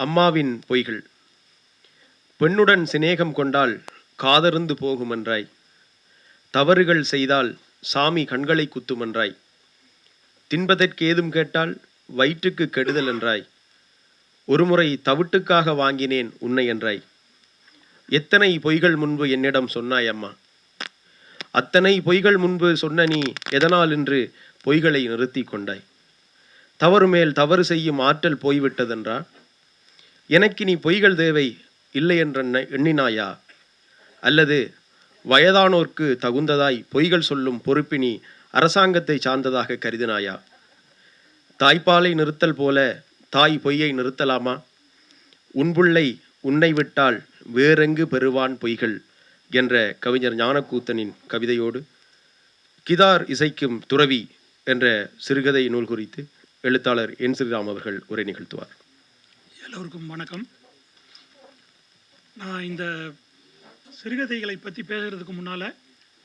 அம்மாவின் பொய்கள். பெண்ணுடன் சிநேகம் கொண்டால் காதருந்து போகுமென்றாய். தவறுகள் செய்தால் சாமி கண்களை குத்துமென்றாய். தின்பதற்கேதும் கேட்டால் வயிற்றுக்கு கெடுதல் என்றாய். ஒருமுறை தவிட்டுக்காக வாங்கினேன் உன்னை என்றாய். எத்தனை பொய்கள் முன்பு என்னிடம் சொன்னாய் அம்மா. அத்தனை பொய்கள் முன்பு சொன்ன நீ எதனால் என்று பொய்களை நிறுத்தி கொண்டாய். தவறு மேல் தவறு செய்யும் ஆற்றல் போய்விட்டதென்றா? எனக்கு நீ பொய்கள் தேவை இல்லை என்ற எண்ணினாயா? அல்லது வயதானோர்க்கு தகுந்ததாய் பொய்கள் சொல்லும் பொறுப்பினி அரசாங்கத்தை சார்ந்ததாக கருதினாயா? தாய்ப்பாலை நிறுத்தல் போல தாய் பொய்யை நிறுத்தலாமா? உன்புள்ளை உன்னை விட்டால் வேறெங்கு பெறுவான் பொய்கள்? என்ற கவிஞர் ஞானக்கூத்தனின் கவிதையோடு கிதார் இசைக்கும் துறவி என்ற சிறுகதை நூல் குறித்து எழுத்தாளர் என். ஸ்ரீராம் அவர்கள் உரை நிகழ்த்துவார். எல்லோருக்கும் வணக்கம். நான் இந்த சிறுகதைகளை பற்றி பேசுகிறதுக்கு முன்னால்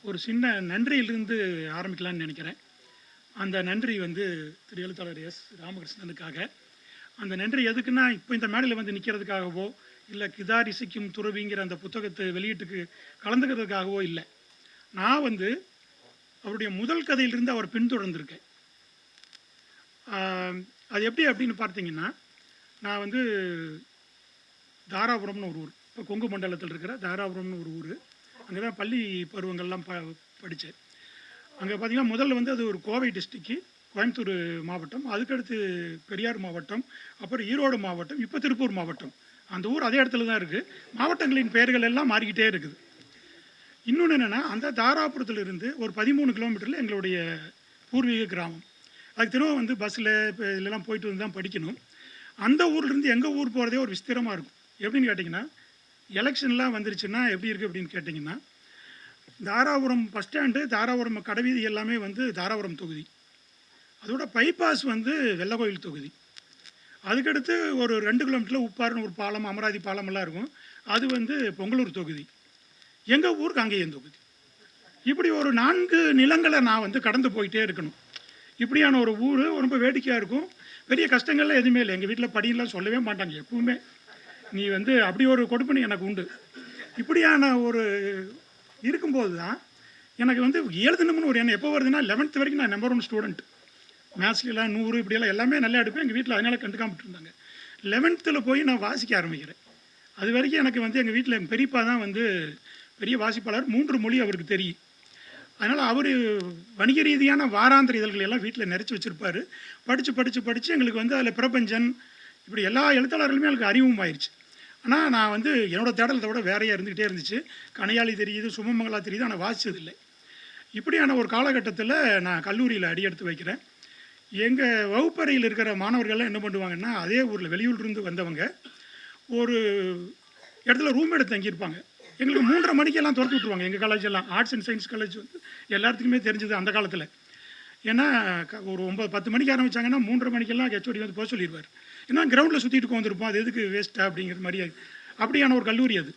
ஒரு சின்ன நன்றியிலிருந்து ஆரம்பிக்கலாம்னு நினைக்கிறேன். அந்த நன்றி வந்து திரு எழுத்தாளர் எஸ் ராமகிருஷ்ணனுக்காக. அந்த நன்றி எதுக்குன்னா இப்போ இந்த மேடையில் வந்து நிற்கிறதுக்காகவோ இல்லை கிதார் இசைக்கும் துறவிங்கிற அந்த புத்தகத்தை வெளியீட்டுக்கு கலந்துக்கிறதுக்காகவோ இல்லை. நான் வந்து அவருடைய முதல் கதையிலிருந்து அவர் பின்தொடர்ந்திருக்கேன். அது எப்படி அப்படின்னு பார்த்தீங்கன்னா நான் வந்து தாராபுரம்னு ஒரு ஊர். இப்போ கொங்கு மண்டலத்தில் இருக்கிற தாராபுரம்னு ஒரு ஊர். அங்கே தான் பள்ளி பருவங்கள்லாம் ப படித்தேன். அங்கே பார்த்தீங்கன்னா முதல்ல வந்து அது ஒரு கோவை டிஸ்ட்ரிக்கு கோயம்புத்தூர் மாவட்டம் அதுக்கடுத்து பெரியார் மாவட்டம் அப்புறம் ஈரோடு மாவட்டம் இப்போ திருப்பூர் மாவட்டம். அந்த ஊர் அதே இடத்துல தான் இருக்குது மாவட்டங்களின் பெயர்கள் எல்லாம் மாறிக்கிட்டே இருக்குது. இன்னொன்று என்னென்னா அந்த தாராபுரத்தில் இருந்து ஒரு பதிமூணு கிலோமீட்டரில் எங்களுடைய பூர்வீக கிராமம். அதுக்கு திரும்ப வந்து பஸ்ஸில் இப்போ இதெல்லாம் போயிட்டு வந்து தான் படிக்கணும். அந்த ஊர்லேருந்து எங்கள் ஊர் போகிறதே ஒரு விஸ்திரமாக இருக்கும். எப்படின்னு கேட்டிங்கன்னா எலெக்ஷன்லாம் வந்துருச்சுன்னா எப்படி இருக்குது அப்படின்னு கேட்டிங்கன்னா தாராபுரம் பஸ் ஸ்டாண்டு தாராபுரம் கடைவீதி எல்லாமே வந்து தாராபுரம் தொகுதி. அதோட பைபாஸ் வந்து வெள்ளக்கோயில் தொகுதி. அதுக்கடுத்து ஒரு ரெண்டு கிலோமீட்டரில் உப்பாருன்னு ஒரு பாலம் அமராதி பாலமெல்லாம் இருக்கும். அது வந்து பொங்கலூர் தொகுதி. எங்கள் ஊருக்கு அங்கேயும் தொகுதி. இப்படி ஒரு நான்கு நிலங்களை நான் வந்து கடந்து போயிட்டே இருக்கணும். இப்படியான ஒரு ஊர் ரொம்ப வேடிக்கையாக இருக்கும். பெரிய கஷ்டங்கள்லாம் எதுவுமே இல்லை. எங்கள் வீட்டில் படியெல்லாம் சொல்லவே மாட்டாங்க எப்பவுமே. நீ வந்து அப்படி ஒரு கொடுப்பனை எனக்கு உண்டு. இப்படியான ஒரு இருக்கும்போது தான் எனக்கு வந்து எழுதணும்னு ஒரு எண்ணம் எப்போ வருதுன்னா லெவன்த் வரைக்கும் நான் நம்பர் ஒன் ஸ்டூடெண்ட் மேத்ஸ்லாம் நூறு இப்படியெல்லாம் எல்லாமே நல்லா எடுப்பேன். எங்கள் வீட்டில் அதனால கண்டுக்காமட்டு இருந்தாங்க. லெவன்த்தில் போய் நான் வாசிக்க ஆரம்பிக்கிறேன். அது வரைக்கும் எனக்கு வந்து எங்கள் வீட்டில் எங்கள் பெரியப்பா தான் வந்து பெரிய வாசிப்பாளர். மூன்று மொழி அவருக்கு தெரியும். அதனால் அவர் வணிக ரீதியான வாராந்திர இதழ்கள் எல்லாம் வீட்டில் நிறைச்சி வச்சுருப்பாரு. படித்து படித்து படித்து எங்களுக்கு வந்து அதில் பிரபஞ்சன் இப்படி எல்லா எழுத்தாளர்களுமே எனக்கு அறிவும் ஆயிடுச்சு ஆனால் நான் வந்து என்னோடய தேடலத்தை விட வேறையாக இருந்துக்கிட்டே இருந்துச்சு. கனையாளி தெரியுது சுமமங்களா தெரியுது ஆனால் வாசிச்சதில்லை இப்படியான ஒரு காலகட்டத்தில் நான் கல்லூரியில் அடி எடுத்து வைக்கிறேன். எங்கள் வகுப்பறையில் இருக்கிற மாணவர்கள்லாம் என்ன பண்ணுவாங்கன்னா அதே ஊரில் வெளியூர்லேருந்து வந்தவங்க ஒரு இடத்துல ரூம் எடுத்து தங்கியிருப்பாங்க. எங்களுக்கு மூன்றரை மணிக்கெல்லாம் திறந்து விட்ருவாங்க எங்கள் காலேஜ் எல்லாம். ஆர்ட்ஸ் அண்ட் சயின்ஸ் காலேஜ் வந்து எல்லாத்துக்குமே தெரிஞ்சது அந்த காலத்தில். ஏன்னா க- ஒரு ஒம்பது பத்து மணிக்கு ஆரம்பிச்சாங்கன்னா மூன்றரை மணிக்கெல்லாம் ஹெச்ஓடி வந்து போக சொல்லிடுவார். ஏன்னா கிரவுண்டில் சுற்றிட்டு வந்திருப்போம் அது எதுக்கு வேஸ்ட்டாக அப்படிங்கிற மாதிரி அப்படியான ஒரு கல்லூரி அது.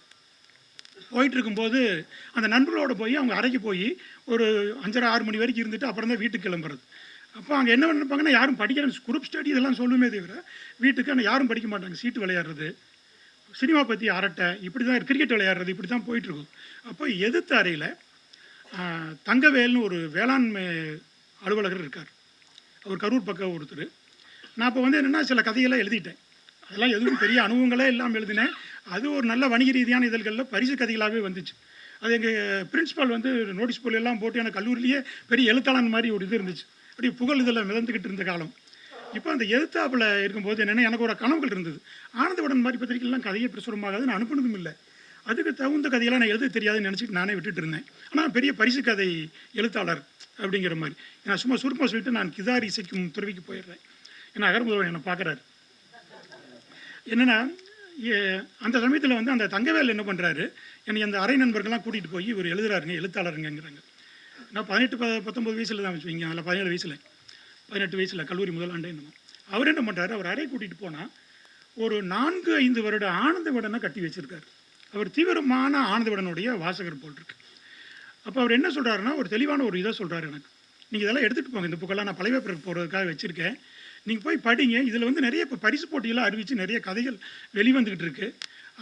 போயிட்டு இருக்கும்போது அந்த நண்பர்களோட போய் அவங்க அறைக்கு போய் ஒரு அஞ்சரை ஆறு மணி வரைக்கும் இருந்துட்டு அப்புறம் தான் வீட்டுக்கு கிளம்புறது. அப்போ அங்கே என்ன நினைப்பாங்கன்னா யாரும் படிக்கிற குரூப் ஸ்டடி இதெல்லாம் சொல்லுமே தவிர வீட்டுக்கு ஆனால் யாரும் படிக்க மாட்டாங்க. சீட்டு விளையாடுறது. சினிமா பற்றி அரட்டை இப்படி தான் கிரிக்கெட் விளையாடுறது இப்படி தான் போயிட்டுருக்கும். அப்போ எதிர்த்த அறையில் தங்கவேல்னு ஒரு வேளாண்மை அலுவலகர் இருக்கார். அவர் கரூர் பக்கம் ஒருத்தர். நான் இப்போ வந்து என்னென்னா சில கதையெல்லாம் எழுதிட்டேன். அதெல்லாம் எதுவும் பெரிய அனுபவங்களே இல்லாமல் எழுதினேன். அது ஒரு நல்ல வணிக ரீதியான இதழ்களில் பரிசு கதைகளாகவே வந்துச்சு. அது எங்கள் பிரின்சிபால் வந்து நோட்டீஸ் போர்டு எல்லாம் போட்டு எனக்கு கல்லூரிலேயே பெரிய எழுத்தாளன் மாதிரி ஒரு இது இருந்துச்சு. அப்படி புகழ் இதில் மிதந்துக்கிட்டு இருந்த காலம். இப்போ அந்த எழுத்தாப்பில் இருக்கும்போது என்னென்னா எனக்கு ஒரு கனவுகள் இருந்தது. ஆனந்தவுடன் மாதிரி பத்திரிகைலாம் கதையை பிரசுரமாகாது நான் அனுப்பினதும் இல்லை. அதுக்கு தகுந்த கதையெல்லாம் நான் எழுத தெரியாதுன்னு நினச்சிட்டு நானே விட்டுட்டு இருந்தேன். ஆனால் பெரிய பரிசு கதை எழுத்தாளர் அப்படிங்கிற மாதிரி. நான் சும்மா சுருக்கமாக சொல்லிட்டு நான் கிதார் இசைக்கும் துறவிக்கு போயிடுறேன். ஏன்னா அகர்முதல்வன் என்னை பார்க்குறாரு. என்னென்னா அந்த சமயத்தில் வந்து அந்த தங்கவேல் என்ன பண்ணுறாரு என்னை அந்த அரை நண்பர்கள்லாம் கூட்டிகிட்டு போய் இவர் எழுதுறாருங்க எழுத்தாளருங்கிறாங்க நான் பதினெட்டு ப பத்தொம்பது வயசில் தான் வச்சுக்கிங்க அதில் பதினேழு வயசில். பதினெட்டு வயசில் கல்லூரி முதல் ஆண்டு என்னமோ அவர் என்ன பண்ணுறாரு அவர் அறை கூட்டிகிட்டு போனால் ஒரு நான்கு ஐந்து வருட ஆனந்த விடனை கட்டி வச்சுருக்காரு. அவர் தீவிரமான ஆனந்த விடனுடைய வாசகர் போல் இருக்கு. அப்போ அவர் என்ன சொல்கிறாருன்னா ஒரு தெளிவான ஒரு இதை சொல்கிறாரு எனக்கு. நீங்கள் இதெல்லாம் எடுத்துகிட்டு போங்க இந்த புக்கெல்லாம் நான் பழைய பிறகு போகிறதுக்காக வச்சுருக்கேன். நீங்கள் போய் படிங்க. இதில் வந்து நிறைய இப்போ பரிசு போட்டியெல்லாம் அறிவித்து நிறைய கதைகள் வெளிவந்துக்கிட்டு இருக்கு.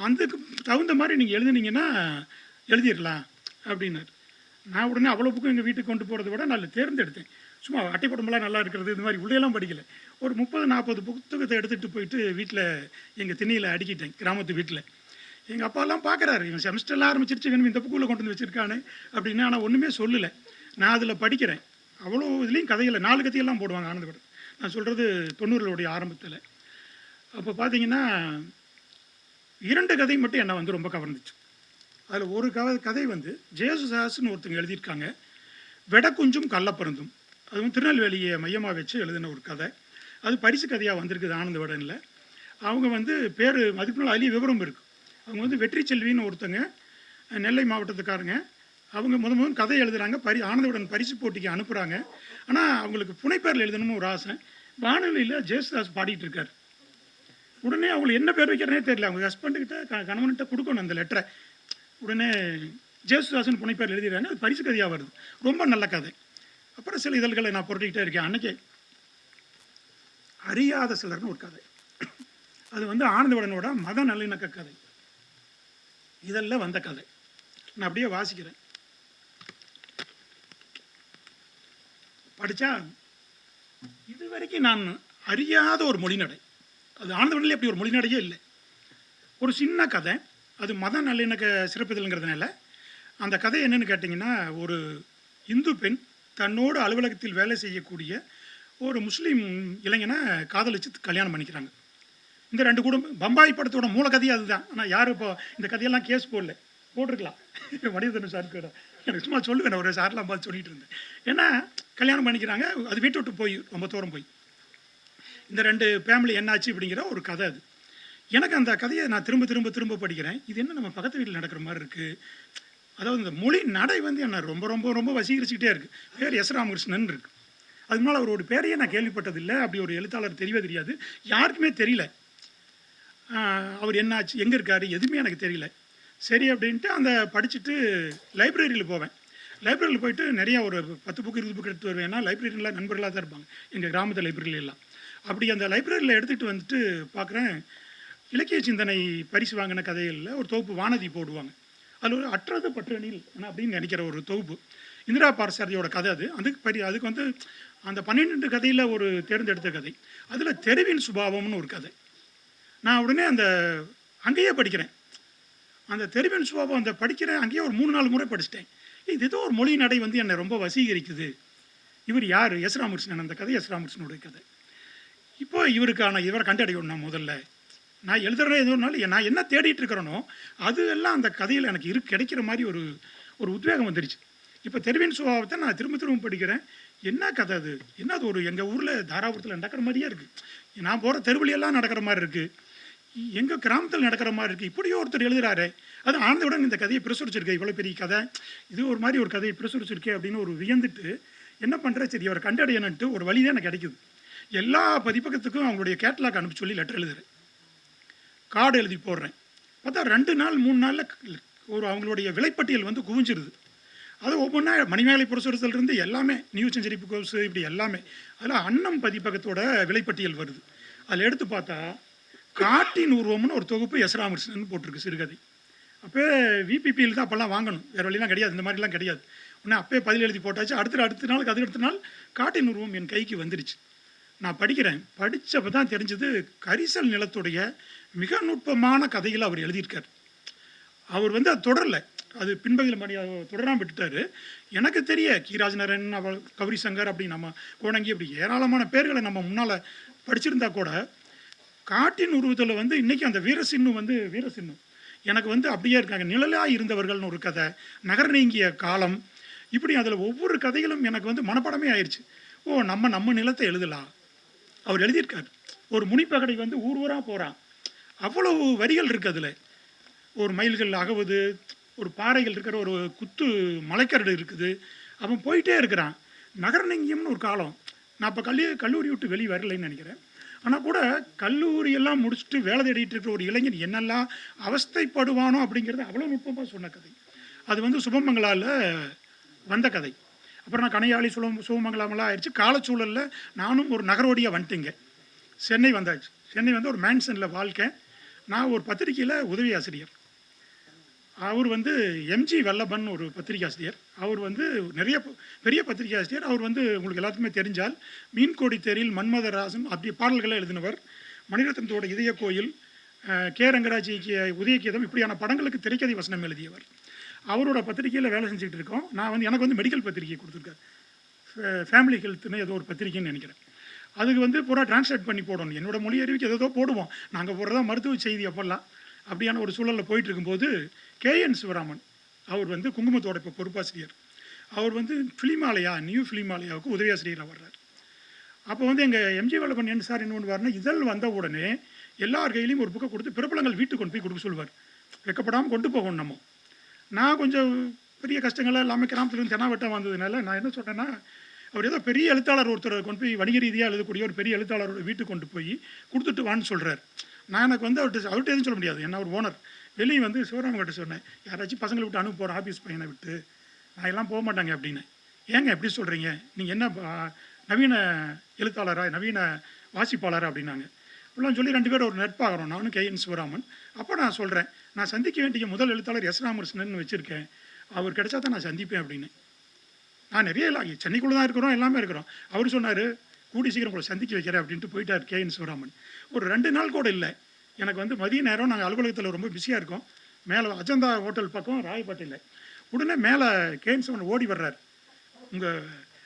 அதுக்கு தகுந்த மாதிரி நீங்கள் எழுதுனீங்கன்னா எழுதிடலாம் அப்படின்னாரு. நான் உடனே அவ்வளோ புக்கும் எங்கள் வீட்டுக்கு கொண்டு போகிறத விட நான் தேர்ந்தெடுத்தேன். சும்மா அட்டைப்படமெல்லாம் நல்லா இருக்கிறது இந்த மாதிரி உள்ளேலாம் படிக்கல. ஒரு முப்பது நாற்பது புத்தகத்தை எடுத்துகிட்டு போயிட்டு வீட்டில் எங்கள் திண்ணியில் அடுக்கிட்டேன் கிராமத்து வீட்டில் எங்கள் அப்பாலாம் பார்க்குறாரு இவன் செமஸ்டர்லாம் ஆரம்பிச்சிருச்சு வேணும் இந்த புக்கில் கொண்டு வந்து வச்சுருக்கானு அப்படின்னு ஆனால் ஒன்றுமே சொல்லலை. நான் அதில் படிக்கிறேன். அவ்வளோ இதுலேயும் கதைகளை நாலு கதையெல்லாம் போடுவாங்க ஆனந்தபுரம் நான் சொல்கிறது தொண்ணூறுகளுடைய ஆரம்பத்தில். அப்போ பார்த்தீங்கன்னா இரண்டு கதை மட்டும் என்னை வந்து ரொம்ப கவர்ந்துச்சு. அதில் ஒரு கதை கதை வந்து ஜெயசுதாஸ்னு ஒருத்தங்க எழுதியிருக்காங்க வெடக்குஞ்சும் கள்ளப்பருந்தும். அதுவும் திருநெல்வேலியை மையமாக வச்சு எழுதின ஒரு கதை. அது பரிசு கதையாக வந்திருக்குது ஆனந்த விடனில். அவங்க வந்து பேர் அதுக்கு மேலே அதுலேயும் விவரம் இருக்குது அவங்க வந்து வெற்றி செல்வின்னு ஒருத்தங்க நெல்லை மாவட்டத்துக்காரங்க. அவங்க முத முதல் கதை எழுதுகிறாங்க பரி ஆனந்தவுடன் பரிசு போட்டிக்கு அனுப்புகிறாங்க ஆனால் அவங்களுக்கு புனைப்பேரில் எழுதணும்னு ஒரு ஆசை. வானொலியில் ஜெயசுதாஸ் பாடிட்டு இருக்கார். உடனே அவங்களுக்கு என்ன பேர் வைக்கிறனே தெரியல. அவங்க ஹஸ்பண்டுக்கிட்ட க கணவன்கிட்ட கொடுக்கணும் அந்த லெட்டரை உடனே ஜேசுதாசன் புனைப்பேர் எழுதிடுறாங்க. அது பரிசு கதையாக வருது. ரொம்ப நல்ல கதை. அப்புறம் சில இதழ்களை நான் புரட்டிக்கிட்டே இருக்கேன். அன்னைக்கே அறியாத சிலர்னு ஒரு கதை. அது வந்து ஆனந்தவடனோட மத நல்லிணக்க கதை. இதெல்லாம் வந்த கதை. நான் அப்படியே வாசிக்கிறேன். படித்தா இது வரைக்கும் நான் அறியாத ஒரு மொழிநடை. அது ஆனந்தவனில் அப்படி ஒரு மொழிநடையே இல்லை. ஒரு சின்ன கதை. அது மத நல்லிணக்க சிறப்பிதழ்ங்கிறதுனால அந்த கதை என்னென்னு கேட்டிங்கன்னா ஒரு இந்து பெண் தன்னோடு அலுவலகத்தில் வேலை செய்யக்கூடிய ஒரு முஸ்லீம் இளைஞனை காதலிச்சு கல்யாணம் பண்ணிக்கிறாங்க. இந்த ரெண்டு குடும்பம் பம்பாய் படத்தோட மூல கதையே அதுதான். ஆனால் யாரும் இப்போ இந்த கதையெல்லாம் கேஸ் போடல. போட்டிருக்கலாம். மனிதன் சார் கூட. எனக்கு சும்மா சொல்லுவேன் ஒரு சார்லாம் பார்த்து சொல்லிட்டு இருந்தேன். ஏன்னா கல்யாணம் பண்ணிக்கிறாங்க. அது வீட்டை விட்டு போய் ரொம்ப தூரம் போய். இந்த ரெண்டு ஃபேமிலி என்னாச்சு அப்படிங்கிற ஒரு கதை அது. எனக்கு அந்த கதையை நான் திரும்ப திரும்ப திரும்ப படிக்கிறேன். இது என்ன நம்ம பக்கத்து வீட்டில் நடக்கிற மாதிரி இருக்குது அதாவது இந்த மொழி நடை வந்து என்ன ரொம்ப ரொம்ப ரொம்ப வசீகரிச்சுக்கிட்டே இருக்குது பேர் எஸ் ராமகிருஷ்ணன் இருக்கு. அது மேலே அவரோட பேரையே நான் கேள்விப்பட்டதில்லை. அப்படி ஒரு எழுத்தாளர் தெரியவே தெரியாது. யாருக்குமே தெரியல. அவர் என்னாச்சு எங்கே இருக்கார் எதுவுமே எனக்கு தெரியல. சரி அப்படின்ட்டு அந்த படிச்சுட்டு லைப்ரரியில் போவேன். லைப்ரரியில் போயிட்டு நிறையா ஒரு பத்து புக்கு இருபது புக்கு எடுத்து வருவேன். லைப்ரரியெலாம் லைப்ரரியில் நண்பர்களாக தான் இருப்பாங்க. எங்கள் கிராமத்து லைப்ரரியில எல்லாம். அப்படி அந்த லைப்ரரியில் எடுத்துகிட்டு வந்துட்டு பார்க்குறேன் இலக்கிய சிந்தனை பரிசு வாங்கின கதைகளில் ஒரு தொகுப்பு வானதி போடுவாங்க. அதில் ஒரு அற்றது பற்றணில் அப்படின்னு நினைக்கிற ஒரு தொகுப்பு. இந்திரா பாரசாரதியோட கதை அது. அதுக்கு பெரிய அதுக்கு வந்து அந்த பன்னிரெண்டு கதையில் ஒரு தேர்ந்தெடுத்த கதை. அதில் தெருவின் சுபாவம்னு ஒரு கதை. நான் உடனே அந்த அங்கேயே படிக்கிறேன். அந்த தெருவின் சுபாவம் அந்த படிக்கிறேன் அங்கேயே ஒரு மூணு நாலு முறை படிச்சிட்டேன். இது ஏதோ ஒரு மொழி நடை வந்து என்னை ரொம்ப வசீகரிக்குது. இவர் யார்? எஸ் ராமகிருஷ்ணன். அந்த கதை எஸ் ராமகிருஷ்ணனுடைய கதை. இப்போ இவருக்கான இவரை கண்டடையணும் நான் முதல்ல. நான் எழுதுறேன் எதுனாலும் நான் என்ன தேடிட்டு இருக்கிறேனோ அது எல்லாம் அந்த கதையில் எனக்கு இரு கிடைக்கிற மாதிரி ஒரு ஒரு உத்வேகம் வந்துருச்சு. இப்போ தெருவின் சுபாவத்தை நான் திரும்ப திரும்ப படிக்கிறேன். என்ன கதை அது? என்ன அது ஒரு எங்கள் ஊரில் தாராபுரத்தில் நடக்கிற மாதிரியே இருக்குது நான் போகிற தெருவழியெல்லாம் நடக்கிற மாதிரி இருக்குது எங்கள் கிராமத்தில் நடக்கிற மாதிரி இருக்குது இப்படியோ ஒருத்தர் எழுதுகிறாரு அது ஆனந்தவுடன் இந்த கதையை பிரசுரிச்சிருக்கேன் இவ்வளோ பெரிய கதை. இது ஒரு மாதிரி ஒரு கதையை பிரசுரிச்சிருக்கே அப்படின்னு ஒரு வியந்துட்டு என்ன பண்ணுற சரி அவரை கண்டடையணுன்ட்டு ஒரு வழி தான் எனக்கு கிடைக்குது. எல்லா பதிப்பகத்துக்கும் அவங்களுடைய கேட்லாக் அனுப்பி சொல்லி லெட்டர் எழுதுறேன். கார்டு எழுதி போடுறேன். பார்த்தா ரெண்டு நாள் மூணு நாளில் ஒரு அவங்களுடைய விலைப்பட்டியல் வந்து குவிஞ்சிருது. அது ஒவ்வொன்றா மணிமேகலை இருந்து எல்லாமே நியூ செஞ்சுரி புக்ஸ் இப்படி எல்லாமே அதில் அன்னம் பதிப்பகத்தோட விலைப்பட்டியல் வருது. அதில் எடுத்து பார்த்தா காட்டின் உருவம்னு ஒரு தொகுப்பு எஸ் ராமகிருஷ்ணன் போட்டிருக்கு சிறுகதை. அப்போ விபிபியில் தான் அப்போல்லாம் வாங்கணும். வேறு வழிலாம் கிடையாது இந்த மாதிரிலாம் கிடையாது. உடனே அப்பயே பதில் எழுதி போட்டாச்சு. அடுத்த அடுத்த நாளுக்கு அது அடுத்த நாள் காட்டின் உருவம் என் கைக்கு வந்துருச்சு. நான் படிக்கிறேன். படித்தப்ப தான் தெரிஞ்சது கரிசல் நிலத்துடைய மிக நுட்பமான கதைகளை அவர் எழுதியிருக்கார். அவர் வந்து அது தொடரல. அது பின்பகுதியில் மணி தொடராமல் விட்டுட்டாரு. எனக்கு தெரிய கீராஜ்நரன் அவள் கௌரி சங்கர் அப்படி நம்ம கோணங்கி அப்படி ஏராளமான பேர்களை நம்ம முன்னால் படிச்சிருந்தா கூட காட்டின் உருவத்தில் வந்து இன்றைக்கி அந்த வீரசின்னு வந்து வீரசின்னு எனக்கு வந்து அப்படியே இருக்காங்க. நிழலாக இருந்தவர்கள்னு ஒரு கதை நகர் நீங்கிய காலம் இப்படி அதில் ஒவ்வொரு கதைகளும் எனக்கு வந்து மனப்படமே ஆயிடுச்சு ஓ நம்ம நம்ம நிலத்தை எழுதலாம். அவர் எழுதியிருக்கார். ஒரு முனிப்பகடை வந்து ஊர் ஊராக போகிறான் அவ்வளவு வரிகள் இருக்குது அதில். ஒரு மயில்கள் அகவுது ஒரு பாறைகள் இருக்கிற ஒரு குத்து மலைக்கரடு இருக்குது. அவன் போயிட்டே இருக்கிறான். நகரநங்கியம்னு ஒரு காலம். நான் இப்போ கல்லூரி கல்லூரி விட்டு வெளியே வரலைன்னு நினைக்கிறேன். ஆனால் கூட கல்லூரியெல்லாம் முடிச்சுட்டு வேலை தேடிட்டு இருக்கிற ஒரு இளைஞன் என்னெல்லாம் அவஸ்தைப்படுவானோ அப்படிங்கிறது அவ்வளோ நுட்பமாக சொன்ன கதை. அது வந்து சுபமங்களால வந்த கதை. அப்புறம் நான் கனையாளி சுலம் சுபமங்கலமெல்லாம் ஆயிடுச்சு. காலச்சூழலில் நானும் ஒரு நகரோடியாக வந்துட்டேங்க. சென்னை வந்தாச்சு. சென்னை வந்து ஒரு மேன்சனில் வாழ்க்கை. நான் ஒரு பத்திரிக்கையில் உதவி ஆசிரியர். அவர் வந்து எம்ஜி வல்லபன் ஒரு பத்திரிகை ஆசிரியர். அவர் வந்து நிறைய பெரிய பத்திரிகை ஆசிரியர். அவர் வந்து உங்களுக்கு எல்லாத்துக்குமே தெரிஞ்சால் மீன்கோடி தேரில் மன்மதராசன் அப்படி பாடல்களை எழுதினவர். மணிரத்னத்தோட இதய கோயில் கே ரங்கராஜ் இயக்கிய உதயகீதம் இப்படியான படங்களுக்கு திரைக்கதை வசனம் எழுதியவர். அவரோட பத்திரிகையில் வேலை செஞ்சுக்கிட்டு இருக்கோம். நான் வந்து எனக்கு வந்து மெடிக்கல் பத்திரிகை கொடுத்துருக்காரு. ஃபேமிலி ஹெல்த்துன்னு ஏதோ ஒரு பத்திரிக்கைன்னு நினைக்கிறேன். அதுக்கு வந்து பூரா டிரான்ஸ்லேட் பண்ணி போடணும். என்னோட மொழி அறிவிக்கு ஏதோ போடுவோம். நாங்கள் போடுறதா மருத்துவ செய்தி அப்போல்லாம். அப்படியான ஒரு சூழலில் போயிட்டு இருக்கும்போது கேஎன் சிவராமன் அவர் வந்து குங்குமத்தோட இப்போ பொறுப்பாசிரியர். அவர் வந்து ஃபிலிமாலயா நியூ ஃபிலிமாலயாவுக்கு உதவி ஆசிரியராக வர்றார். அப்போ வந்து எங்கள் எம்ஜி வல்லபன் என்ன சார் என்ன பண்ணுவார்னா இதழ் வந்த உடனே எல்லார் கையிலையும் ஒரு புக்கை கொடுத்து பிரபலங்கள் வீட்டுக்கு கொண்டு போய் கொடுக்க சொல்லுவார். வெக்கப்படாமல் கொண்டு போகணும் நம்ம. நான் கொஞ்சம் பெரிய கஷ்டங்கள்லாம் இல்லாமல் கிராமத்துலேருந்து தெனாவட்டம் வந்ததுனால நான் என்ன சொன்னேன்னா அவர் ஏதோ பெரிய எழுத்தாளர் ஒருத்தரை கொண்டு போய் வணிக ரீதியாக எழுதக்கூடிய ஒரு பெரிய எழுத்தாளரோட வீட்டுக்கு கொண்டு போய் கொடுத்துட்டு வான்னு சொல்கிறார் நான் எனக்கு வந்து அவர்கிட்ட அவர்கிட்ட எதுவும் சொல்ல முடியாது. என்ன ஒரு ஓனர் வெளியே வந்து சிவராமங்கிட்ட சொன்னேன் யாராச்சும் பசங்களை விட்டு அனுப்ப போகிற ஆஃபீஸ் பையனை விட்டு நான் எல்லாம் போக மாட்டாங்க அப்படின்னு. ஏங்க எப்படி சொல்கிறீங்க நீங்கள் என்ன நவீன எழுத்தாளரா நவீன வாசிப்பாளரா அப்படின்னாங்க. இப்படிலாம் சொல்லி ரெண்டு பேரும் ஒரு நட்பாகிறோம். நானும் கே என் சிவராமன். அப்போ நான் சொல்கிறேன் நான் சந்திக்க வேண்டிய முதல் எழுத்தாளர் எஸ் ராமகிருஷ்ணன் வச்சுருக்கேன். அவர் கிடைச்சா தான் நான் சந்திப்பேன் அப்படின்னு. நான் நிறைய இல்லை சென்னைக்குள்ளே தான் இருக்கிறோம் எல்லாமே இருக்கிறோம். அவர் சொன்னார் கூடி சீக்கிரம் உங்களை சந்திக்க வைக்கிறேன் அப்படின்ட்டு போயிட்டார் கே. என். சிவராமன். ஒரு ரெண்டு நாள் கூட இல்லை. எனக்கு வந்து மதிய நேரம் நாங்கள் அலுவலகத்தில் ரொம்ப பிஸியாக இருக்கோம். மேலே அஜந்தா ஹோட்டல் பக்கம் ராயப்பேட்டையில். உடனே மேலே கே. என். சிவன் ஓடி வர்றார். உங்கள்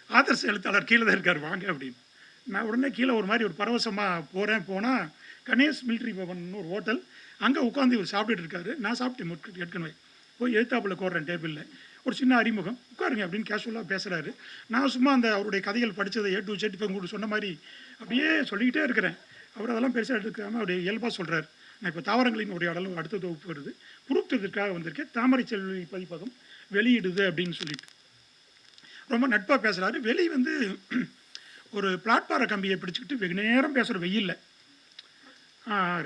ஆதர்ச எழுத்தாளர் கீழே தான் இருக்கார் வாங்க அப்படின்னு. நான் உடனே கீழே ஒரு மாதிரி ஒரு பரவசமாக போகிறேன் போனால் கணேஷ் மிலிட்ரி பவன் ஒரு ஹோட்டல். அங்கே உட்காந்து இவர் சாப்பிட்டுட்டு இருக்காரு. நான் சாப்பிட்டேன் முற்க- ஏற்கனவே. போய் எழுத்தாப்பில் கோடுறேன் டேபிளில் ஒரு சின்ன அறிமுகம். உட்காருங்க அப்படின்னு கேஷுவலாக பேசுகிறாரு நான் சும்மா அந்த அவருடைய கதைகள் படித்ததை ஏ டு ஜெட் இப்போ உங்களுக்கு சொன்ன மாதிரி அப்படியே சொல்லிக்கிட்டே இருக்கிறேன். அவர் அதெல்லாம் பெருசாக எடுக்காமல் அவருடைய இயல்பாக சொல்கிறார் நான் இப்போ தாவரங்களின் உடைய அடலும் அடுத்த தொகுப்பு வருது. புருத்தத்திற்காக வந்திருக்கேன் தாமரை செல்வி பதிப்பகம் வெளியிடுது அப்படின்னு சொல்லிட்டு. ரொம்ப நட்பாக பேசுகிறாரு வெளி வந்து ஒரு பிளாட்பார கம்பியை பிடிச்சிக்கிட்டு வெகு நேரம் பேசுகிற வெயில்ல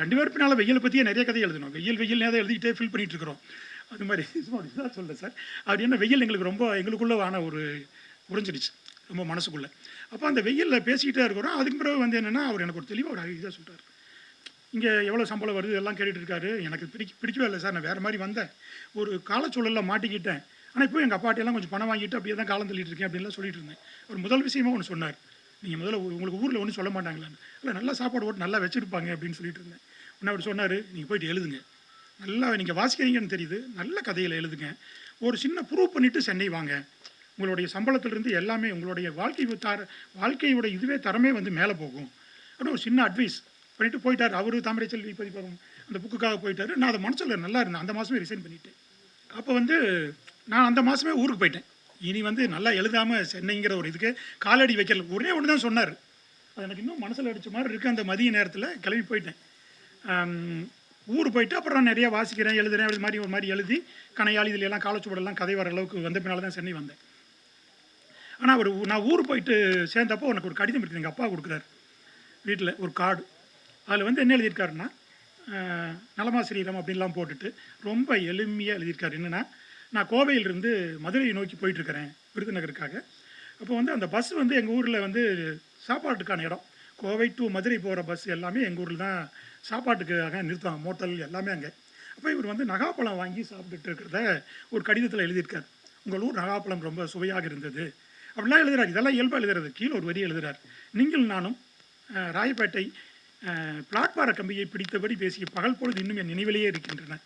ரெண்டு பேர் பின்னால் வெயிலை பற்றியே நிறைய கதை எழுதணும். வெயில் வெயில் நேரம் எழுதிக்கிட்டே ஃபில் பண்ணிட்டு இருக்கிறோம் அது மாதிரி சும்மா சொல்கிறேன் சார். அப்படி என்ன வெயில் எங்களுக்கு ரொம்ப எங்களுக்குள்ளே ஆன ஒரு உறைஞ்சிடுச்சு. ரொம்ப மனசுக்குள்ளே. அப்போ அந்த வெயிலில் பேசிக்கிட்டே இருக்கிறோம். அதுக்கு பிறகு வந்து என்னென்னா அவர் எனக்கு ஒரு தெளிவாக ஒரு இதாக சொல்கிறார் இங்கே எவ்வளோ சம்பளம் வருது எல்லாம் கேட்டுட்டு இருக்காரு. எனக்கு பிடிக்க பிடிக்கவே இல்லை சார். நான் வேறு மாதிரி வந்தேன். ஒரு காலச்சூழலில் மாட்டிக்கிட்டேன். ஆனால் இப்போ எங்கள் அப்பாட்டியெல்லாம் கொஞ்சம் பணம் வாங்கிட்டு அப்படியே தான் காலம் தள்ளிட்டு இருக்கேன் அப்படின்லாம் சொல்லிட்டு இருந்தேன். ஒரு முதல் விஷயமா ஒன்று சொன்னார். நீங்கள் முதல்ல உங்களுக்கு ஊரில் ஒன்றும் சொல்ல மாட்டாங்களான்னு இல்லை நல்லா சாப்பாடு போட்டு நல்லா வச்சுருப்பாங்க அப்படின்னு சொல்லிட்டு இருந்தேன். உடனே அவர் சொன்னார் நீங்கள் போயிட்டு எழுதுங்க. நல்லா நீங்கள் வாசிக்கிறீங்கன்னு தெரியுது. நல்ல கதையில் எழுதுங்க. ஒரு சின்ன ப்ரூவ் பண்ணிவிட்டு சென்னை வாங்க. உங்களுடைய சம்பளத்திலிருந்து எல்லாமே உங்களுடைய வாழ்க்கை தர வாழ்க்கையோட இதுவே தரமே வந்து மேலே போகும். அப்படின்னு ஒரு சின்ன அட்வைஸ் பண்ணிட்டு போயிட்டார். அவரு தாமரை செல்வி பதிப்பகம் அந்த புக்குக்காக போயிட்டாரு. நான் அதை மனசில் நல்லா இருந்தேன். அந்த மாதமே ரிசைன் பண்ணிவிட்டேன் அப்போ வந்து நான் அந்த மாதமே ஊருக்கு போயிட்டேன். இனி வந்து நல்லா எழுதாமல் சென்னைங்கிற ஒரு இதுக்கு காலடி வைக்கல. ஒரே ஒன்று தான் சொன்னார். அது எனக்கு இன்னும் மனசில் அடித்த மாதிரி இருக்குது அந்த மதிய நேரத்தில் கிளம்பி போயிட்டேன். ஊர் போயிட்டு அப்புறம் நான் நிறையா வாசிக்கிறேன் எழுதுறேன் அப்படி மாதிரி ஒரு மாதிரி எழுதி கனையாளி இதில் எல்லாம் காலச்சுவடெல்லாம் கதை வர அளவுக்கு வந்த பின்னால் தான் சென்னை வந்தேன். ஆனால் அவர் நான் ஊர் போயிட்டு சேர்ந்தப்போ எனக்கு ஒரு கடிதம் இருக்குது. எங்கள் அப்பா கொடுக்குறாரு. வீட்டில் ஒரு கார்டு. அதில் வந்து என்ன எழுதியிருக்காருன்னா நலமா ஸ்ரீரம் அப்படின்லாம் போட்டுட்டு ரொம்ப எளிமையாக எழுதியிருக்காரு. என்னென்னா நான் கோவையிலிருந்து மதுரையை நோக்கி போயிட்டுருக்கிறேன் விருதுநகருக்காக. அப்போ வந்து அந்த பஸ் வந்து எங்கள் ஊரில் வந்து சாப்பாட்டுக்கான இடம். கோவை டு மதுரை போகிற பஸ் எல்லாமே எங்கள் ஊரில் தான் சாப்பாட்டுக்காக நிறுத்துவாங்க. மோட்டல் எல்லாமே அங்கே. அப்போ இவர் வந்து நகாப்பழம் வாங்கி சாப்பிட்டுட்டு இருக்கிறத ஒரு கடிதத்தில் எழுதியிருக்கார். உங்கள் ஊர் நகாப்பழம் ரொம்ப சுவையாக இருந்தது. அப்படிலாம் எழுதுறார். இதெல்லாம் இயல்பாக எழுதுறது. கீழே ஒரு வரி எழுதுறார். நீங்கள் நானும் ராயப்பேட்டை பிளாட்பார கம்பியை பிடித்தபடி பேசிய பகல் பொழுது இன்னும் என் நினைவிலேயே இருக்கின்றன.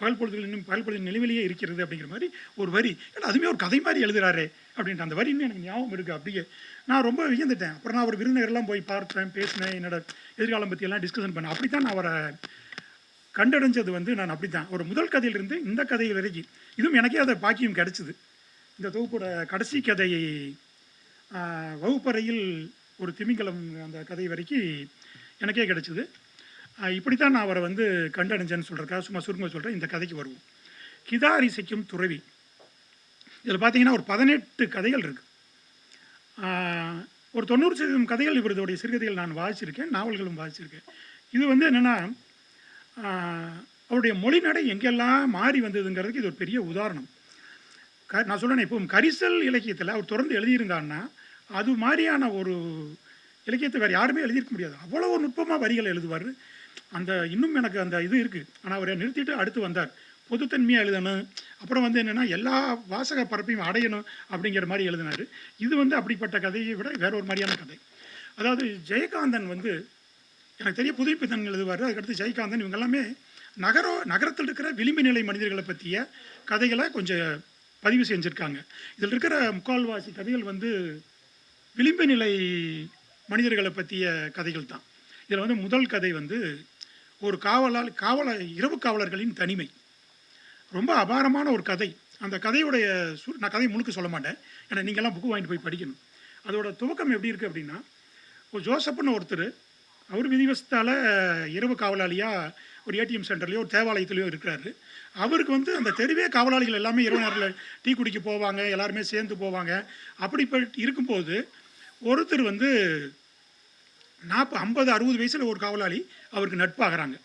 பகல் பொழுதுகள் இன்னும் பகல் பொழுது நினைவிலேயே இருக்கிறது அப்படிங்கிற மாதிரி ஒரு வரி. ஏன்னா அதுவுமே ஒரு கதை மாதிரி எழுதுறாரு அப்படின்ட்டு அந்த வரி எனக்கு ஞாபகம் இருக்குது அப்படியே. நான் ரொம்ப வியந்துட்டேன். அப்புறம் நான் ஒரு விருந்தினர்லாம் போய் பார்த்தேன் பேசினேன். என்னோட எதிர்காலம் பற்றியெல்லாம் டிஸ்கஷன் பண்ணேன். அப்படி தான் நான் அவரை கண்டடைஞ்சது வந்து நான் அப்படி தான் ஒரு முதல் கதையிலிருந்து இந்த கதை வரைக்கும் இதுவும் எனக்கே அதை பாக்கியம் கிடச்சிது. இந்த தொகுப்போட கடைசி கதையை வகுப்பறையில் ஒரு திமிங்கலம் அந்த கதை வரைக்கும் எனக்கே கிடச்சிது. இப்படித்தான் நான் அவரை வந்து கண்டடைஞ்சேன்னு சொல்கிறக்கா சும்மா சுருங்க சொல்கிறேன் இந்த கதைக்கு வருவோம். கிதாரி இசைக்கும் துறவி. இதில் பார்த்தீங்கன்னா ஒரு பதினெட்டு கதைகள் இருக்குது ஒரு தொண்ணூறு சதவீதம் கதைகள் இவருடைய சிறுகதைகள் நான் வாசிச்சிருக்கேன் நாவல்களும் வாசிச்சிருக்கேன். இது வந்து என்னென்னா அவருடைய மொழிநடை எங்கெல்லாம் மாறி வந்ததுங்கிறதுக்கு இது ஒரு பெரிய உதாரணம். க நான் சொல்கிறேன் இப்போ கரிசல் இலக்கியத்தில் அவர் தொடர்ந்து எழுதியிருந்தான்னா அது மாதிரியான ஒரு இலக்கியத்தை வேறு யாருமே எழுதியிருக்க முடியாது. அவ்வளோ நுட்பமாக வரிகள் எழுதுவார். அந்த இன்னும் எனக்கு அந்த இது இருக்குது ஆனால் அவரை நிறுத்திட்டு அடுத்து வந்தார். பொதுத்தன்மையாக எழுதணும். அப்புறம் வந்து என்னென்னா எல்லா வாசக பரப்பையும் அடையணும் அப்படிங்கிற மாதிரி எழுதினார். இது வந்து அப்படிப்பட்ட கதையை விட வேற ஒரு மாதிரியான கதை. அதாவது ஜெயகாந்தன் வந்து எனக்கு தெரிய புதுப்பித்தன் எழுதுவார். அதுக்கடுத்து ஜெயகாந்தன் இவங்க எல்லாமே நகர நகரத்தில் இருக்கிற விளிம்பு நிலை மனிதர்களை பற்றிய கதைகளை கொஞ்சம் பதிவு செஞ்சுருக்காங்க. இதில் இருக்கிற முக்கால்வாசி கதைகள் வந்து விளிம்பு நிலை மனிதர்களை பற்றிய கதைகள் தான். இதில் வந்து முதல் கதை வந்து ஒரு காவலால் காவல இரவு காவலர்களின் தனிமை. ரொம்ப அபாரமான ஒரு கதை. அந்த கதையுடைய சு நான் கதையை முழுக்க சொல்ல மாட்டேன். ஏன்னா நீங்கள்லாம் புக்கு வாங்கிட்டு போய் படிக்கணும். அதோட துவக்கம் எப்படி இருக்குது அப்படின்னா ஒரு ஜோசப்னு ஒருத்தர் அவர் விதிவசத்தால் இரவு காவலாளியாக ஒரு ஏடிஎம் சென்டர்லேயோ ஒரு தேவாலயத்துலேயோ இருக்கிறாரு. அவருக்கு வந்து அந்த தெருவே காவலாளிகள் எல்லாமே இரவு நேரத்தில் டீ குடிக்க போவாங்க எல்லாருமே சேர்ந்து போவாங்க. அப்படிப்பட்ட இருக்கும்போது ஒருத்தர் வந்து நாற்பது ஐம்பது அறுபது வயசில் ஒரு காவலாளி அவருக்கு நட்பாகிறாங்க.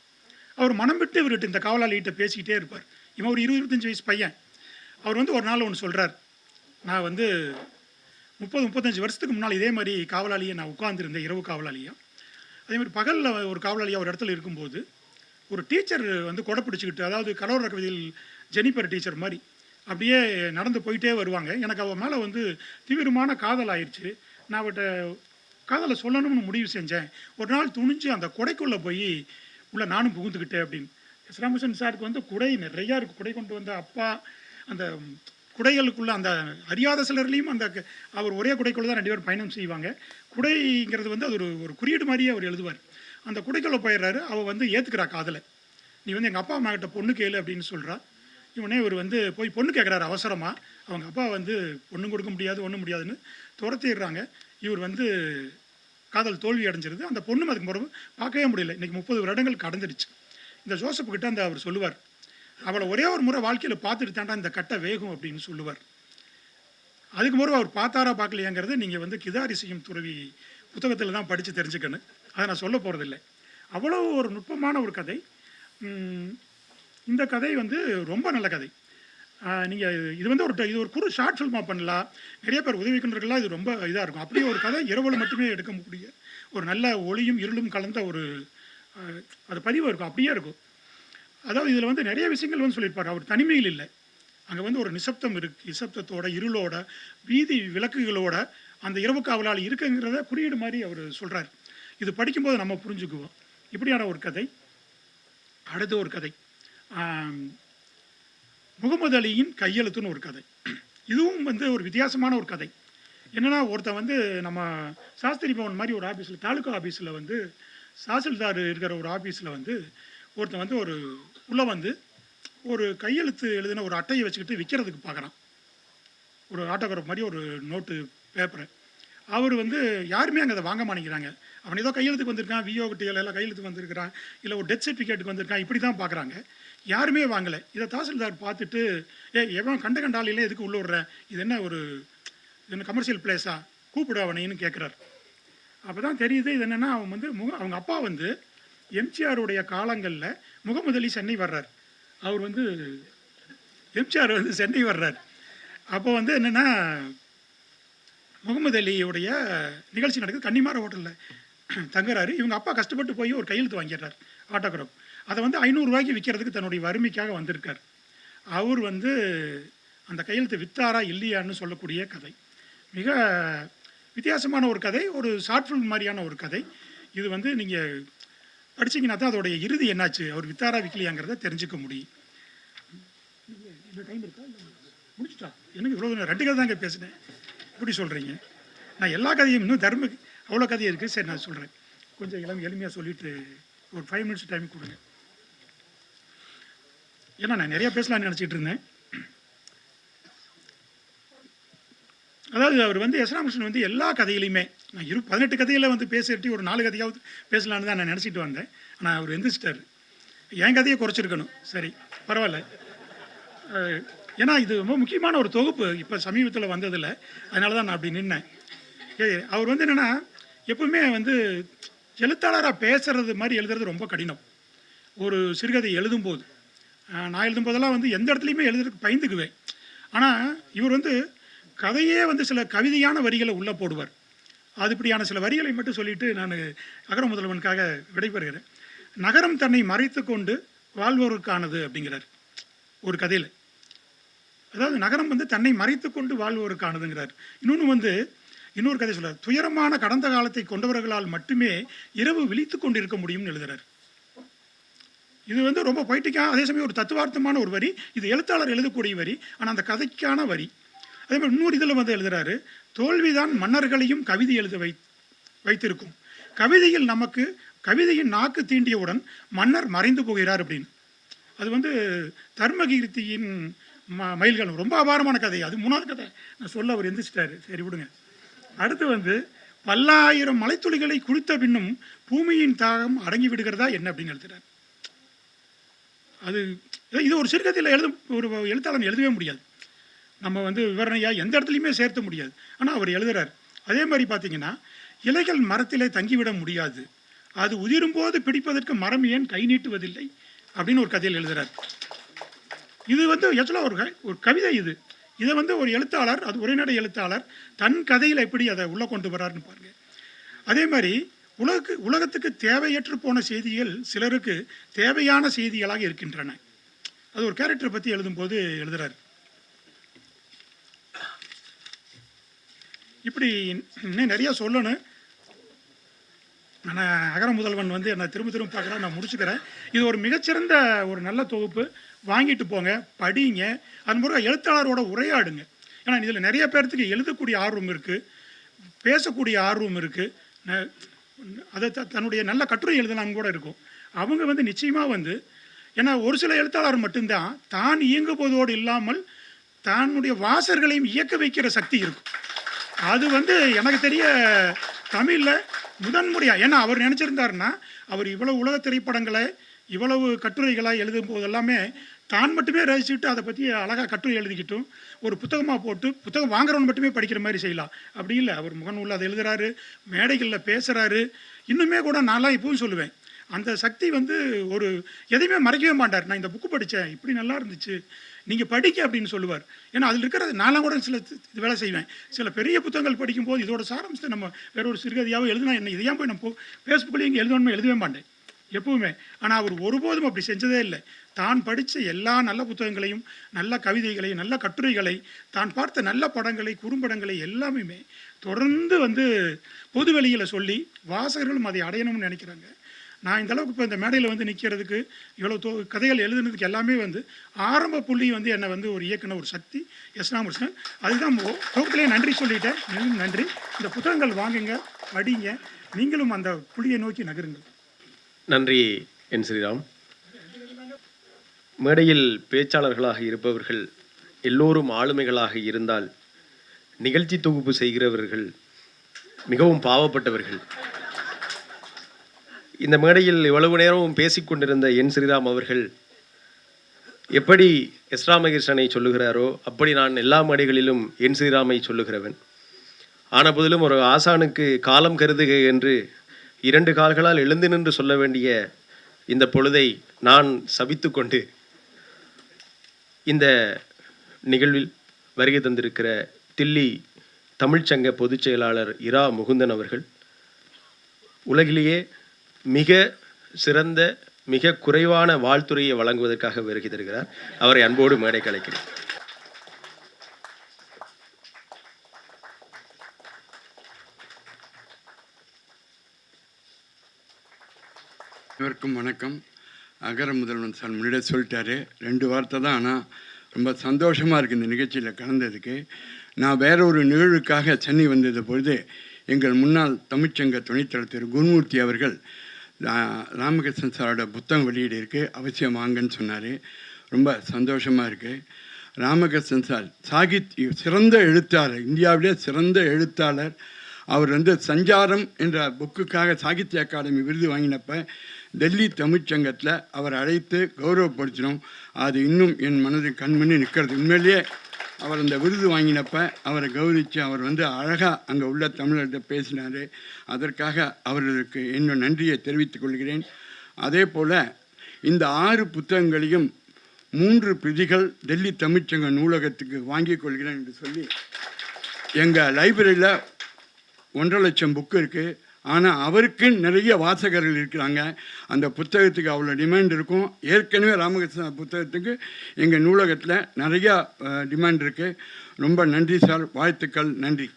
அவர் மனம் விட்டு இவர்கிட்ட இந்த காவலாளிகிட்ட பேசிக்கிட்டே இருப்பார். இவன் ஒரு இருபது இருபத்தஞ்சி வயசு பையன். அவர் வந்து ஒரு நாள் ஒன்று சொல்கிறார் நான் வந்து முப்பது முப்பத்தஞ்சு வருஷத்துக்கு முன்னால் இதே மாதிரி காவலாளியை நான் உட்காந்துருந்தேன் இரவு காவலாளியாக அதே மாதிரி பகலில் ஒரு காவலாளியாக ஒரு இடத்துல இருக்கும்போது ஒரு டீச்சர் வந்து கொடை பிடிச்சிக்கிட்டு அதாவது கடவுள் கவிதையில் ஜெனிபர் டீச்சர் மாதிரி அப்படியே நடந்து போயிட்டே வருவாங்க. எனக்கு அவள் மேலே வந்து தீவிரமான காதல் ஆயிடுச்சு நான் அவட்ட காதலை சொல்லணும்னு முடிவு செஞ்சேன். ஒரு நாள் துணிஞ்சு அந்த கொடைக்குள்ளே போய் உள்ளே நானும் புகுந்துக்கிட்டேன் அப்படின்னு. எஸ். ராமகிருஷ்ணன் சாருக்கு வந்து குடை நிறையா இருக்குது குடை கொண்டு வந்த அப்பா அந்த குடைகளுக்குள்ள அந்த அறியாத சிலர்லேயும் அந்த க- அவர் ஒரே குடைக்குள்ளே தான் ரெண்டு பேரும் பயணம் செய்வாங்க. குடைங்கிறது வந்து அது ஒரு ஒரு குறியீடு மாதிரியே அவர் எழுதுவார். அந்த குடைக்குள்ளே போயிடுறாரு. அவள் வந்து ஏற்றுக்கிறா காதலை. நீ வந்து எங்கள் அப்பா அம்மா கிட்ட பொண்ணு கேளு அப்படின்னு சொல்கிறா இவனே இவர் வந்து போய் பொண்ணு கேட்குறாரு அவசரமாக அவங்க அப்பா வந்து பொண்ணு கொடுக்க முடியாது ஒன்றும் முடியாதுன்னு துரத்திடுறாங்க. இவர் வந்து காதல் தோல்வி அடைஞ்சிருது. அந்த பொண்ணு அதுக்கு பிறகு பார்க்கவே முடியல. இன்றைக்கி முப்பது வருடங்கள் கடந்துடுச்சு. இந்த ஜோசப் கிட்ட அந்த அவர் சொல்லுவார் அவளை ஒரே ஒரு முறை வாழ்க்கையில் பார்த்துட்டு தாண்டா இந்த கட்டை வேகும் அப்படின்னு சொல்லுவார். அதுக்கு முறை அவர் பார்த்தாரா பார்க்கலையாங்கிறது நீங்கள் வந்து கிதாரி செய்யும் துறவி புத்தகத்தில் தான் படித்து தெரிஞ்சுக்கணும். அதை நான் சொல்ல போகிறதில்லை அவ்வளோ ஒரு நுட்பமான ஒரு கதை. இந்த கதை வந்து ரொம்ப நல்ல கதை. நீங்கள் இது வந்து ஒரு இது ஒரு குறு ஷார்ட் ஃபில்மாக பண்ணலாம். நிறைய பேர் உதவிக்கின்றர்கள்லாம் இது ரொம்ப இதாக இருக்கும். அப்படியே ஒரு கதை இரவில் மட்டுமே எடுக்க முடிய ஒரு நல்ல ஒளியும் இருளும் கலந்த ஒரு அது பதிவு இருக்கும். அப்படியே இருக்கும். அதாவது இதில் வந்து நிறைய விஷயங்கள் வந்து சொல்லியிருப்பார். அவர் தனிமையில் இல்லை. அங்கே வந்து ஒரு நிசப்தம் இருக்குது நிசப்தத்தோட இருளோட வீதி விளக்குகளோட அந்த இரவு காவலாளி இருக்குங்கிறத குறியீடு மாதிரி அவர் சொல்கிறார் இது படிக்கும்போது நம்ம புரிஞ்சுக்குவோம். இப்படியான ஒரு கதை. அடுத்த ஒரு கதை. முகமது அலியின் கையெழுத்துன்னு ஒரு கதை. இதுவும் வந்து ஒரு வித்தியாசமான ஒரு கதை. என்னன்னா ஒருத்தன் வந்து நம்ம சாஸ்திரி பவன் மாதிரி ஒரு ஆஃபீஸில் தாலுகா ஆஃபீஸில் வந்து தாசில்தார் இருக்கிற ஒரு ஆஃபீஸில் வந்து ஒருத்தன் வந்து ஒரு உள்ளே வந்து ஒரு கையெழுத்து எழுதின ஒரு அட்டையை வச்சுக்கிட்டு விற்கிறதுக்கு பார்க்குறான் ஒரு ஆட்டோகிராஃப் மாதிரி ஒரு நோட்டு பேப்பரை அவர் வந்து யாருமே அங்கே அதை வாங்க மாட்டேங்கிறாங்க. அவன் ஏதோ கையெழுத்துக்கு வந்திருக்கான் விஓ கிட்ட எல்லாம் கையெழுத்துக்கு வந்திருக்கிறான் இல்லை ஒரு டெத் சர்டிஃபிகேட்டுக்கு வந்திருக்கான் இப்படி தான் பார்க்குறாங்க யாருமே வாங்கலை. இதை தாசில்தார் பார்த்துட்டு ஏ எவன் கண்ட கண்டாலையில எதுக்கு உள்ள விடுற இது என்ன ஒரு இது என்ன கமர்ஷியல் பிளேஸா கூப்பிடு அவனைன்னு கேட்குறாரு அப்போ தான் தெரியுது இது என்னென்னா அவன் வந்து முக அவங்க அப்பா வந்து எம்ஜிஆருடைய காலங்களில் முகமது அலி சென்னை வர்றார். அவர் வந்து எம்ஜிஆர் வந்து சென்னை வர்றார். அப்போ வந்து என்னென்னா முகமது அலியுடைய நிகழ்ச்சி நடக்குது. கன்னிமார ஹோட்டலில் தங்குறாரு. இவங்க அப்பா கஷ்டப்பட்டு போய் ஒரு கையெழுத்து வாங்கிடுறார். ஆட்டோகிராஃப். அதை வந்து ஐநூறுரூவாய்க்கு விற்கிறதுக்கு தன்னுடைய வறுமைக்காக வந்திருக்கார். அவர் வந்து அந்த கையெழுத்து வித்தாரா இல்லையான்னு சொல்லக்கூடிய கதை. மிக வித்தியாசமான ஒரு கதை ஒரு ஷார்ட் ஃபில்ம் மாதிரியான ஒரு கதை. இது வந்து நீங்கள் படிச்சீங்கன்னா தான் அதோடைய இறுதி என்னாச்சு? அவர் வித்தாரா விக்கலையாங்கிறத தெரிஞ்சுக்க முடியும். டைம் இருக்கா? முடிச்சுட்டா. எனக்கு இவ்வளோ ரெண்டு கதை தாங்க பேசினேன். எப்படி சொல்கிறீங்க நான் எல்லா கதையும் இன்னும் தர்ம அவ்வளோ கதை இருக்குது சரி நான் சொல்கிறேன் கொஞ்சம் இளம் எளிமையாக சொல்லிட்டு ஒரு ஃபைவ் மினிட்ஸ் டைம் கொடுங்க. ஏன்னா நான் நிறைய பேசலாம்னு நினச்சிட்டு இருந்தேன். அதாவது அவர் வந்து எஸ் ராமகிருஷ்ணன் வந்து எல்லா கதையிலையுமே நான் இரு பதினெட்டு கதையில் வந்து பேசிட்டு ஒரு நாலு கதையாவது பேசலான்னு தான் நான் நினச்சிட்டு வந்தேன். ஆனால் அவர் எந்திரிச்சிட்டார். என் கதையை குறைச்சிருக்கணும். சரி பரவாயில்ல. ஏன்னா இது ரொம்ப முக்கியமான ஒரு தொகுப்பு இப்போ சமீபத்தில் வந்ததில்ல அதனால தான் நான் அப்படி நின்னேன். ஏ அவர் வந்து என்னென்னா எப்பவுமே வந்து எழுத்தாளராக பேசுறது மாதிரி எழுதுறது ரொம்ப கடினம். ஒரு சிறுகதை எழுதும்போது. நான் எழுதும்போதெல்லாம் வந்து எந்த இடத்துலையுமே எழுதுறதுக்கு பயந்துக்குவேன். ஆனால் இவர் வந்து கதையே வந்து சில கவிதையான வரிகளை உள்ளே போடுவார். அது இப்படியான சில வரிகளை மட்டும் சொல்லிட்டு நான் அகர முதல்வனுக்காக விடைபெறுகிறேன். நகரம் தன்னை மறைத்து கொண்டு வாழ்வோருக்கானது அப்படிங்கிறார் ஒரு கதையில். அதாவது நகரம் வந்து தன்னை மறைத்து கொண்டு வாழ்வோருக்கானதுங்கிறார். இன்னொன்று வந்து இன்னொரு கதை சொல்கிறார் துயரமான கடந்த காலத்தை கொண்டவர்களால் மட்டுமே இரவு விழித்து கொண்டிருக்க முடியும்னு எழுதுகிறார் இது வந்து ரொம்ப பொய்ட்டிக்காக அதே சமயம் ஒரு தத்துவார்த்தமான ஒரு வரி. இது எழுத்தாளர் எழுதக்கூடிய வரி ஆனால் அந்த கதைக்கான வரி. அதே மாதிரி இன்னொரு இதில் வந்து எழுதுகிறாரு தோல்விதான் மன்னர்களையும் கவிதை எழுத வை வைத்திருக்கும். கவிதையில் நமக்கு கவிதையின் நாக்கு தீண்டியவுடன் மன்னர் மறைந்து போகிறார் அப்படின்னு. அது வந்து தர்மகீர்த்தியின் ம மயில்கள். ரொம்ப அபாரமான கதை. அது மூணாவது கதை. நான் சொல்ல அவர் எந்திரிச்சிட்டாரு. சரி விடுங்க. அடுத்து வந்து பல்லாயிரம் மலைத்துளிகளை குளித்த பின்னும் பூமியின் தாகம் அடங்கி விடுகிறதா என்ன? அப்படின்னு எழுதுறாரு. அது இது ஒரு சிறுகதையில் எழுத ஒரு எழுத்தாளன் எழுதவே முடியாது. நம்ம வந்து விவரணையாக எந்த இடத்துலையுமே சேர்த்த முடியாது. ஆனால் அவர் எழுதுகிறார் அதே மாதிரி பார்த்தீங்கன்னா இலைகள் மரத்திலே தங்கிவிட முடியாது. அது உதிரும்போது பிடிப்பதற்கு மரம் ஏன் கை நீட்டுவதில்லை? அப்படின்னு ஒரு கதையில் எழுதுகிறார் இது வந்து ஆக்சுவலாக ஒரு க- ஒரு கவிதை இது. இதை வந்து ஒரு எழுத்தாளர் அது உரைநடை எழுத்தாளர் தன் கதையில் எப்படி அதை உள்ளே கொண்டு வர்றாருன்னு பாருங்கள் அதே மாதிரி உலகு உலகத்துக்கு தேவையற்று போன செய்திகள் சிலருக்கு தேவையான செய்திகளாக இருக்கின்றன. அது ஒரு கேரக்டரை பற்றி எழுதும்போது எழுதுகிறார் இப்படி இன்னும் நிறைய சொல்லணும். நான் அகர முதல்வன் வந்து என்னை திரும்ப திரும்ப பார்க்குறேன் நான் முடிச்சுக்கிறேன். இது ஒரு மிகச்சிறந்த ஒரு நல்ல தொகுப்பு. வாங்கிட்டு போங்க படிங்க. அது முறை எழுத்தாளரோட உரையாடுங்க. ஏன்னா இதில் நிறைய பேர்த்துக்கு எழுதக்கூடிய ஆர்வம் இருக்குது பேசக்கூடிய ஆர்வம் இருக்குது அதை த- தன்னுடைய நல்ல கட்டுரை எழுதலாம் கூட இருக்கும். அவங்க வந்து நிச்சயமாக வந்து ஏன்னா ஒரு சில எழுத்தாளர் மட்டும்தான் தான் இயங்குவதோடு இல்லாமல் தன்னுடைய வாசர்களையும் இயக்க வைக்கிற சக்தி இருக்கும். அது வந்து எனக்கு தெரிய தமிழில் முதன்முறையாக ஏன்னா அவர் நினச்சிருந்தாருன்னா அவர் இவ்வளோ உலக திரைப்படங்களை இவ்வளவு கட்டுரைகளாக எழுதும் போது எல்லாமே தான் மட்டுமே ரசிச்சுட்டு அதை பற்றி அழகாக கட்டுரை எழுதிக்கிட்டும். ஒரு புத்தகமாக போட்டு புத்தகம் வாங்குறவன் மட்டுமே படிக்கிற மாதிரி செய்யலாம். அப்படி இல்லை. அவர் முகநூலில் அதை எழுதுறாரு மேடைகளில் பேசுகிறாரு இன்னுமே கூட நான்லாம் இப்பவும் சொல்லுவேன். அந்த சக்தி வந்து ஒரு எதையுமே மறைக்கவே மாட்டார். நான் இந்த புக்கு படித்தேன் இப்படி நல்லா இருந்துச்சு நீங்கள் படிக்க அப்படின்னு சொல்லுவார். ஏன்னா அதில் இருக்கிறது நான்லாம் கூட சில இது வேலை செய்வேன். சில பெரிய புத்தகங்கள் படிக்கும்போது இதோட சாரம்சத்தை நம்ம வேற ஒரு சிறுகதையாவோ எழுதினா என்ன இதையா போய் நம்ம ஃபேஸ்புக்லேயும் இங்கே எழுதணும்னு எழுதவே மாட்டேன். எப்பவுமே. ஆனால் அவர் ஒருபோதும் அப்படி செஞ்சதே இல்லை. தான் படித்த எல்லா நல்ல புத்தகங்களையும் நல்ல கவிதைகளையும் நல்ல கட்டுரைகளை தான் பார்த்த நல்ல படங்களை குறும்படங்களை எல்லாமே தொடர்ந்து வந்து பொது வெளியில் சொல்லி வாசகர்களும் அதை அடையணும்னு நினைக்கிறாங்க. நான் இந்த அளவுக்கு இப்போ இந்த மேடையில் வந்து நிற்கிறதுக்கு இவ்வளோ தோ கதைகள் எழுதுனதுக்கு எல்லாமே வந்து ஆரம்ப புள்ளி வந்து என்னை வந்து ஒரு இயக்குன ஒரு சக்தி எஸ் ராமகிருஷ்ணன். அதுதான் மோ- நன்றி சொல்லிட்டேன். மிகவும் நன்றி. இந்த புத்தகங்கள் வாங்குங்க படிங்க. நீங்களும் அந்த புள்ளியை நோக்கி நகருங்கள். நன்றி என் ஸ்ரீராம். மேடையில் பேச்சாளர்களாக இருப்பவர்கள் எல்லோரும் ஆளுமைகளாக இருந்தால் நிகழ்ச்சி தொகுப்பு செய்கிறவர்கள் மிகவும் பாவப்பட்டவர்கள். இந்த மேடையில் இவ்வளவு நேரமும் பேசிக்கொண்டிருந்த என் ஸ்ரீராம் அவர்கள் எப்படி எஸ் ராமகிருஷ்ணனை சொல்லுகிறாரோ அப்படி நான் எல்லா மேடைகளிலும் என் ஸ்ரீராமை சொல்லுகிறவன். ஆன போதிலும் ஒரு ஆசானுக்கு காலம் கருதுக என்று இரண்டு கால்களால் எழுந்து நின்று சொல்ல வேண்டிய இந்த பொழுதை நான் சபித்துக்கொண்டு இந்த நிகழ்வில் வருகை தந்திருக்கிற தில்லி தமிழ்ச்சங்க பொதுச் செயலாளர் இரா முகுந்தன் அவர்கள் உலகிலேயே மிக சிறந்த மிக குறைவான வாழ்த்துறையை வழங்குவதற்காக வருகை தருகிறார். அவரை அன்போடு மேடை கலைக்கிறேன் அனைவருக்கும் வணக்கம். அகர முதல்வன் சார் முன்னாடியே சொல்லிட்டாரு. ரெண்டு வார்த்தை தான் ஆனால் ரொம்ப சந்தோஷமாக இருக்குது இந்த நிகழ்ச்சியில் கலந்ததுக்கு. நான் வேற ஒரு நிகழ்வுக்காக சென்னை வந்தது பொழுது எங்கள் முன்னாள் தமிழ்ச்சங்க துணைத்தலைவர் திரு குருமூர்த்தி அவர்கள் ராமகிருஷ்ணன் சாரோட புத்தகம் வெளியீடு இருக்குது அவசியம் வாங்கன்னு சொன்னார். ரொம்ப சந்தோஷமாக இருக்குது ராமகிருஷ்ணன் சார் சாகித்ய சிறந்த எழுத்தாளர் இந்தியாவிலே சிறந்த எழுத்தாளர். அவர் வந்து சஞ்சாரம் என்ற புக்குக்காக சாகித்ய அகாடமி விருது வாங்கினப்ப டெல்லி தமிழ்ச்சங்கத்தில் அவர் அழைத்து கௌரவப்படுத்தினோம். அது இன்னும் என் மனதில் கண்மணி நிற்கிறது. உண்மையிலேயே அவர் அந்த விருது வாங்கினப்ப அவரை கௌரவித்து அவர் வந்து அழகாக அங்கே உள்ள தமிழர்கிட்ட பேசினார். அதற்காக அவர்களுக்கு என்னோட நன்றியை தெரிவித்துக் கொள்கிறேன். அதே போல் இந்த ஆறு புத்தகங்களையும் மூன்று பிரதிகள் டெல்லி தமிழ்ச்சங்க நூலகத்துக்கு வாங்கிக் கொள்கிறேன் என்று சொல்லி எங்கள் லைப்ரரியில் ஒன்றரை லட்சம் புக்கு இருக்குது ஆனால் அவருக்கு நிறைய வாசகர்கள் இருக்கிறாங்க. அந்த புத்தகத்துக்கு அவ்வளோ டிமாண்ட் இருக்கும். ஏற்கனவே ராமகிருஷ்ண புத்தகத்துக்கு எங்கள் நூலகத்தில் நிறையா டிமாண்ட் இருக்குது ரொம்ப நன்றி சார். வாழ்த்துக்கள். நன்றி.